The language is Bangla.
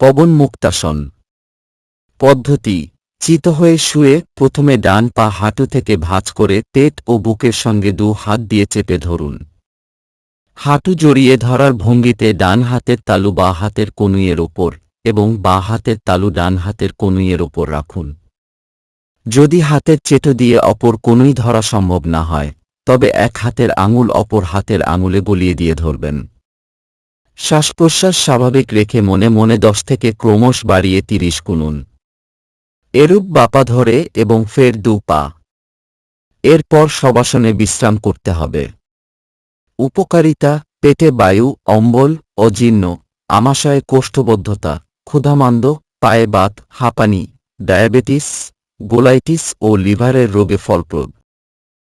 পবন মুক্তাসন। পদ্ধতি, চিত হয়ে শুয়ে প্রথমে ডান পা হাঁটু থেকে ভাঁজ করে পেট ও বুকের সঙ্গে দু হাত দিয়ে চেপে ধরুন। হাঁটু জড়িয়ে ধরার ভঙ্গিতে ডান হাতের তালু বা হাতের কনুইয়ের ওপর এবং বা হাতের তালু ডান হাতের কনুইয়ের ওপর রাখুন। যদি হাতের চেটো দিয়ে অপর কনুই ধরা সম্ভব না হয়, তবে এক হাতের আঙুল অপর হাতের আঙুলে গলিয়ে দিয়ে ধরবেন। শ্বাস প্রশ্বাস স্বাভাবিক রেখে মনে মনে দশ থেকে ক্রমশ বাড়িয়ে তিরিশ গুনুন। এরূপ বাপা ধরে এবং ফের দু পা। এরপর সবাসনে বিশ্রাম করতে হবে। উপকারিতা, পেটে বায়ু, অম্বল, অজীর্ণ, আমাশয়ে কোষ্ঠবদ্ধতা, ক্ষুধামান্দ, পায়ে বাত, হাঁপানি, ডায়াবেটিস, গোলাইটিস ও লিভারের রোগে ফলপ্রদ।